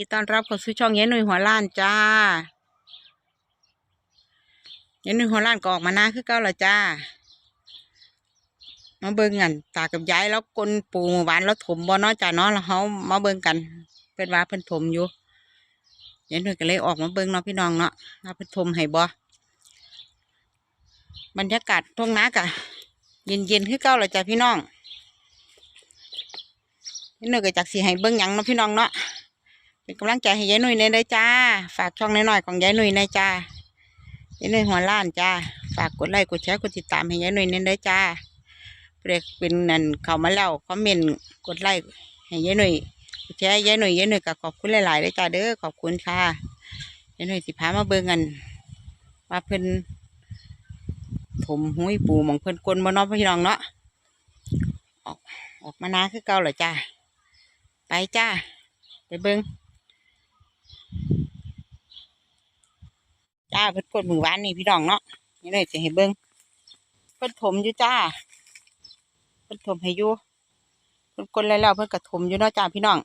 ีต้อนรับเข้าสู่ช่องเย็นหนุ่ยหัวล้านจ้าเย็นหนุ่ยหัวล้านก็ออกมาหน้าคือเก้าละจ้า มาเบิ่งกันตากับยายแล้วกนปูหมู่บ้านแล้วถมบ่เนาะจ้าเนาะแล้วเขามาเบิ่งกันเพิ่นว่าเพิ่นถมอยู่เย็นหนุ่ยก็เลยออกมาเบิ่งเนาะพี่น้องเนาะว่าเพิ่นถมให้บ่บรรยากาศทุ่งนากะเย็นๆคือเก้าละจ้าพี่น้องเย็นหนุ่ยก็จักสิให้เบิ่งยังเนาะพี่น้องเนาะ เป็นกำลังใจให้ยายหนุ่ยในได้จ้า ฝากช่องน้อยๆของยายหนุ่ยในจ้ายายหนุ่ยหัวล้านจ้า ฝากกดไลค์กดแชร์กดติดตามให้ยายหนุ่ยในได้จ้าเรียกเป็นนั่นเข้ามาแล้วคอมเมนต์กดไลค์ให้ยายหนุ่ยกดแชร์ยายหนุ่ยยายหนุ่ยก็ขอบคุณหลายๆเลยจ้าเด้อขอบคุณค่ะยายหนุ่ยสิพามาเบิ่งกันว่าเพิ่นถมหุ้ยปูมองเพิ่นกลนบ่เนาะพี่น้องเนาะออกออกมานาคือเก่าเหรอจ้าไปจ้าไปเบิ่ง จ้าเพิ่นกดมือวานนี่พี่น้องเนาะนี่เลยจะให้เบิ่งเพิ่นถมอยู่จ้าเพิ่นถมให้อยู่เพิ่นกดแล้วแล้วเพิ่นก็ถมอยู่เนาะจ้าพี่น้อง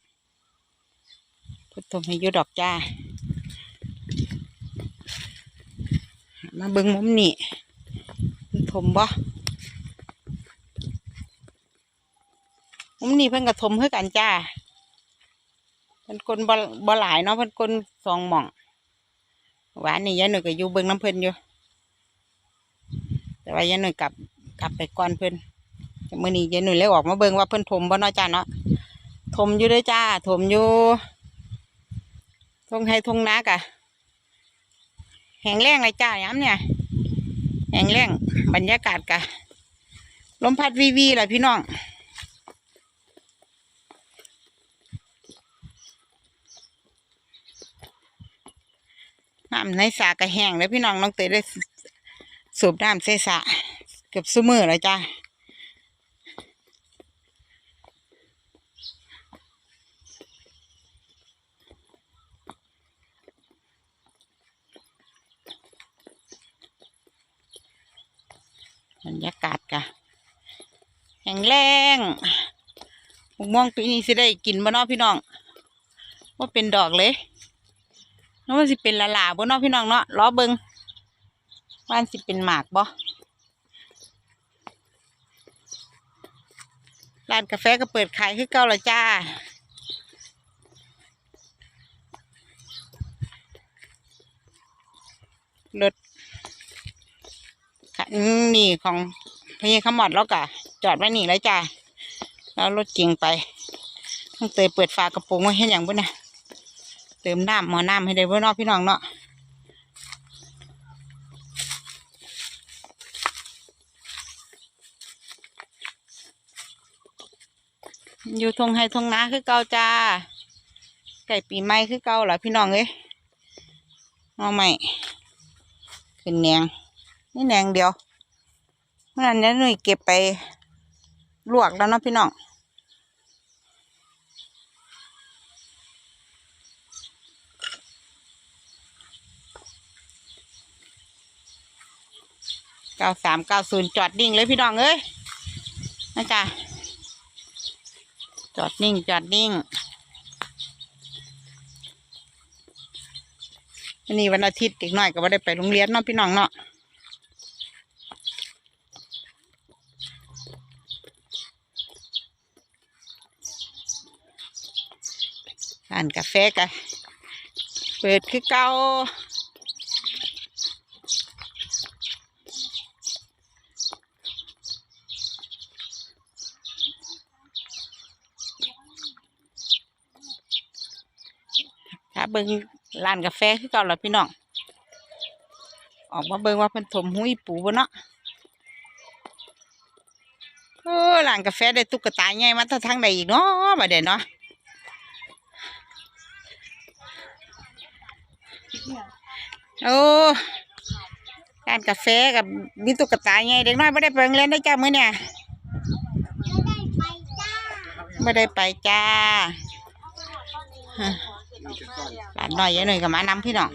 เพิ่นถมให้อยู่ดอกจ้ามาเบิ่งมุมนี่เพิ่นถมบ่มุมนี่เพิ่นก็ถมคือกันจ้าเพิ่นกลบ่บ่หลายเนาะเพิ่นกลสองหม่อง หวานนี่ยายหนุ่ยก็อยู่เบิ่งน้ำเพิ่นอยู่ แต่ว่ายายหนุ่ยกลับกลับไปก่อนเพิ่นแต่มื้อนี้ยายหนุ่ยเลยออกมาเบิ่งว่าเพิ่นถมบ่เนาะจ้าเนาะถมอยู่ด้อจ้าถมอยู่ทงให้ทงนากะแห้งแล้งเลยจ้าย้ำเนี่ยแห้งแล้งบรรยากาศกะลมพัดวีวีแหละพี่น้อง น้ำในสระก็แห้งแล้วพี่น้องน้องเตยได้สูบน้ำใส่สระเกือบซุมือแล้วจ้าบรรยากาศกะแห้งแรงมะม่วงปีนี้สิได้กินบ่เนาะพี่น้องว่าเป็นดอกเลย แล้วมันสิเป็นละลาบ่เนาะพี่น้องเนาะล้อเบิงว่ามันสิเป็นหมากบ่ร้านกาแฟก็เปิดขายคือเก่าละจ้ารถคันนี่ของพญาขมอดแล้วก็จอดไว้นี่แล้วจ้าแล้วรถเก่งไปต้องเตยเปิดฝากระโปรงไว้ให้อย่างบุ่นนะ เติมน้ำหมอน้ำให้ได้เพื่อนเนาะพี่น้องเนาะอยู่ทงไฮทงนาคือเก่าจ้าไก่ปีใหม่คือเก่าเหรอพี่น้องเอ้ยเอาใหม่ขึ้นแหนงนี่แหนงเดียวเมื่อนั้นเนี่ยหนุ่ยเก็บไปลวกแล้วเนาะพี่น้อง ก้าสามเก้าศูนย์จอดนิ่งเลยพี่น้องเอ้ยนะจ๊ะจอดนิ่งจอดนิ่งวันนี้วันอาทิตย์อีกหน่อยก็ไม่ได้ไปโรงเรียนเนาะพี่น้องเนาะร้านกาแฟกะเปิดคือเก่า เบิ่งร้านกาแฟคือเก่าแล้วพี่น้อง ออกมาเบิ่งว่าเพิ่นถมหุยปูบ่เนาะเออร้านกาแฟได้ตุ๊กตาใหญ่มาทางทางใดอีกเนาะบัดเดี๋ยวเนาะโอ้ร้านกาแฟกับมีตุ๊กตาใหญ่เด็กน้อยไม่ได้ไปโรงเรียนได้จ้ามื้อเนี่ยไม่ได้ไปจ้าฮะ หลานน้อยยายหน่อยกับมานำพี่น้อง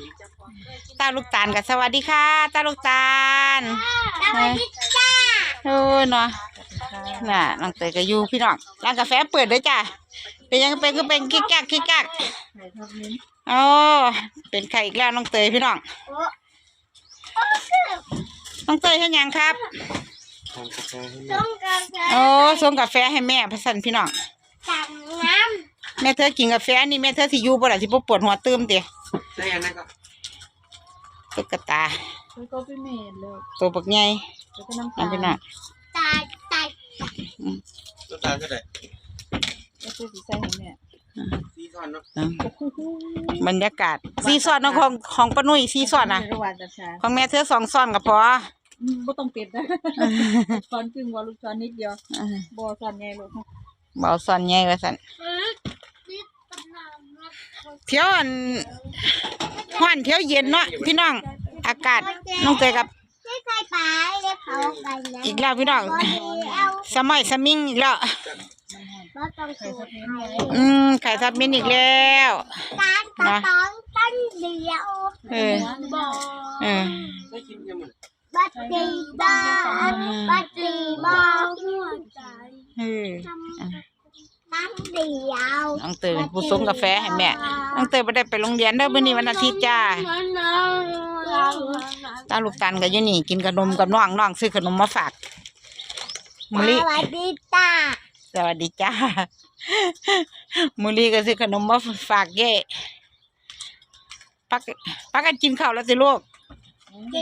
ตาลูกตาลกับสวัสดีค่ะตาลูกตาลสวัสดีจ้าโอ้เนาะน่ะน้องเตยก็อยู่พี่น้องร้านกาแฟเปิดด้วยจ้ะเป็นยังเป็นก็เป็นคิกกักคิกกักไข่ทอดมิ้นโอ้เป็นไข่อีกแล้วน้องเตยพี่น้องโอ้โอ้คือน้องเตยเห็นยังครับทำกาแฟให้แม่ต้องการจะโอ้ส่งกาแฟให้แม่พะสันพี่น้องสั่งน้ แม่เธอกินกาแฟนี่แม่เธอสิอยู่บ่ล่ะสิบ่ปวดหัวตื้มเตะได้ยังนะก็ตุ๊กตาแล้วก็พี่เมย์เลยตัวบักใหญ่แล้วก็น้ำอัตานลพี่น้องำตายตายน้ำตาลก็ได้แล้วก็สีใส่ให้แม่ซีซอนเนาะอืมบรรยากาศซีซอนเนาะของของป้านุ่ยซีซอนนะระหว่างจัดฉากของแม่เธอสองซอนก็พออืมบ่ต้องเป็ดนะช้อนครึ่งว่าลูกช้อนนิดเดียวอืมบ่ช้อนใหญ่ลูกเบาซอนใหญ่ว่าซั่น เออนี่ตำนานนะ เที่ยวอันฮ้อนเที่ยวเย็นเนาะพี่น้อง อากาศน้องเตยกับ ไม่ใช่ปลาเรียกเขาไปนะอีกแล้วพี่น้องบอดีเอาสมัยสมิงอีกแล้วบอต้องสูตรให้อืมไข่ทับมินอีกแล้ว การตะตองต้นเดียวเออบอเออได้กินยังมันบัดดีบอบัดดีบอหัวใจ เออ ตั้ง เดียวน้องเตยเป็นผู้ส่งกาแฟให้แม่น้องเตยไม่ได้ไปโรงเรียนเด้อมื้อนี้วันอาทิตย์จ้าตาลูกตันก็อยู่นี่ กินขนมกับน้องน้องซื้อขนมมาฝากสมุลีวัสดีจ้าสวัสดีจ้ามุลีก็ซื้อขนมมาฝากเย่ปักปักกันกินข้าวแล้วสิลูก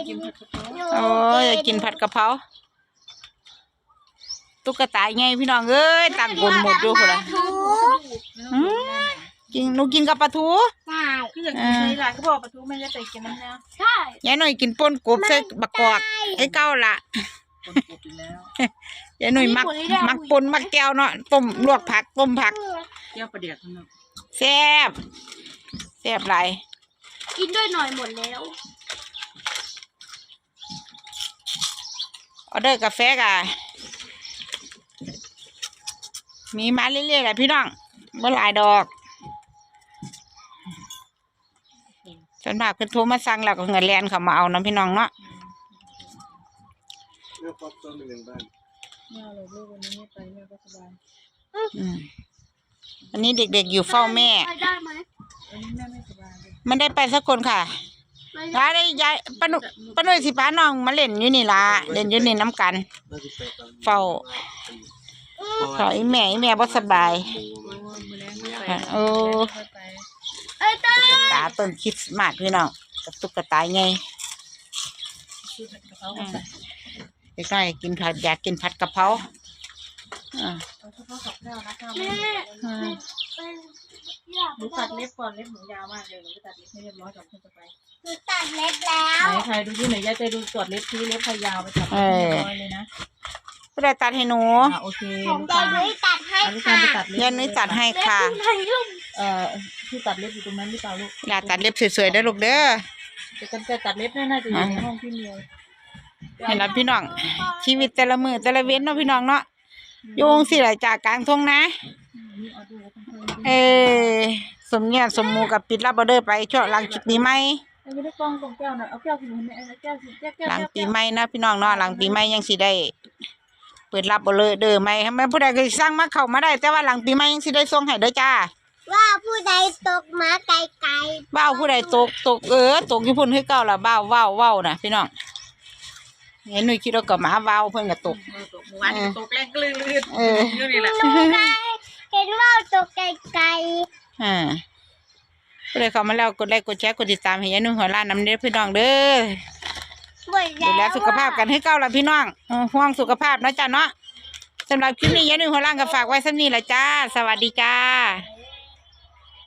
กินผัดกะเพราโอ้ยอยากกินผัดกะเพรา ตุ๊กตาไงพี่น้องเอ้ยตั้งกลนหมดอยู่พุ่นละถูอืมกินหนูกินกับปลาทูใช่คืออยากกินไส้หลานก็บอกประตูแม่จะใส่กินน้ำเนื้อใช่ยายหน่อยกินป่นกบใส่บักกอกไอ้เก้าละคนกบอยู่แล้วยายหน่อยมักมักป่นมักแก้วเนาะต้มลวกผักต้มผักแก้วประเดี๋ยวข้างนอกแซ่บแซ่บหลายกินด้วยหน่อยหมดแล้วออเดอร์กาแฟกะ มีมาเรื่อยๆแหละพี่น้องบ่หลายดอกส่วนมากเพิ่นโทรมาสั่งแล้วก็เงินแลนเขามาเอาน้ำพี่น้องเนาะเมื่อครบต้นหนึ่งบ้านแม่เลยลูกวันนี้ไม่ไปแม่ก็สบายอืมอันนี้เด็กๆอยู่เฝ้าแม่ ไปได้ไหมวันนี้แม่ไม่สบายเลยมันได้ไปสักคนค่ะไปร้านได้ยายป้าหนุป้าหนุ่ยสิพาน้องมาเล่นอยู่นี่ล่ะเล่นอยู่นี่น้ำกัน น่าจะไปตอนเฝ้า ขออีแม่อีแม่บ่สบายโอ้ยมือแรงไม่ไปโอ้ไม่ไปเอ้ยต้นตุ๊กตาต้นคริดมากพี่น้องกับตุ๊กตาไงซื้อผัดกะเพราก่อนเด็กน้อยกินผัดอยากกินผัดกะเพราอ่าเอาเฉพาะกับข้าวนะข้าวแม่ไม่อืมเป็นอยากหนูตัดเล็บก่อนเล็บหนูยาวมากเลยหนูจะตัดเล็บให้เรียบร้อยก่อนเพื่อจะไปหนูตัดเล็บแล้วไหนใครดูที่ไหนยายใจดูตรวจเล็บที่เล็บใครยาวไปตัดให้เรียบร้อยเลยนะ ผู้ใดตัดให้หนูอ่าโอเคผมลูกจะตาลด้วยตัดให้อะลูกตาค่ะ ลไปตัดเล็บยันนุ้ยตัดให้ค่ะเล็บคุณพายุงเอ่อที่ตัดเล็บอยู่ตรงนั้นหรือเปล่าลูกอยากตัดเล็บสวยๆได้อลูกเด้อแต่กันแต่ตัดเล็บน่าจะอยู่ในห้องพี่เมียวเห็นแล้วพี่น้อง ชีวิตแต่ละมือแต่ละเว้นเนาะพี่น้องเนาะโยงสิหลายจากกลางทงนะ นี่เอาดูแล้วต้องค่อยเออสมเงียสมหมูกับปิดรับออเดอร์ไปช่วงหลังจุดปีใหม่เอาไม่ได้กล้องตรงแก้วหน่อยเอาแก้วสิหนูแม่เอาแก้วสิแก้วแก้วหลังแก้วปีใหม่นะพี่น้องเนาะหลังปีใหม่ยังสิได้ เปิดรับออเดอร์เด้อไหมแม่ผู้ใดก็สิสร้างมาเข้ามาได้ แต่ว่าหลังปีใหม่ยังสิได้ส่งให้เด้อจ้าว่าผู้ใดตกมาไกลบ้าวผู้ใดตกตกเออตกอยู่พุ่นคือเก่าล่ะบ้าวว้าวว้าวนะพี่น้องเห็นหนุ่ยคิดว่าก็หมาว้าวเพิ่นก็ตก เออตกเมื่อวานนี้ตกแรงก็ลื่นลื่นเออเรื่องนี้แหละๆหนูได้เห็นว่าตกไกลอ่าผู้ใดเข้ามาแล้วกดไลค์กดแชร์กดติดตามให้ยายนุ่งหัวล้านน้ำเด้อพี่น้องเด้อๆหม ดูแลสุขภาพกันให้เก้าล่ะพี่น้องห่วงสุขภาพนะจ๊ะเนาะสำหรับคลิปนี้ยายนุ่งหัวล่างก็ฝากไว้สักนี้ละจ้า สวัสดีจ้า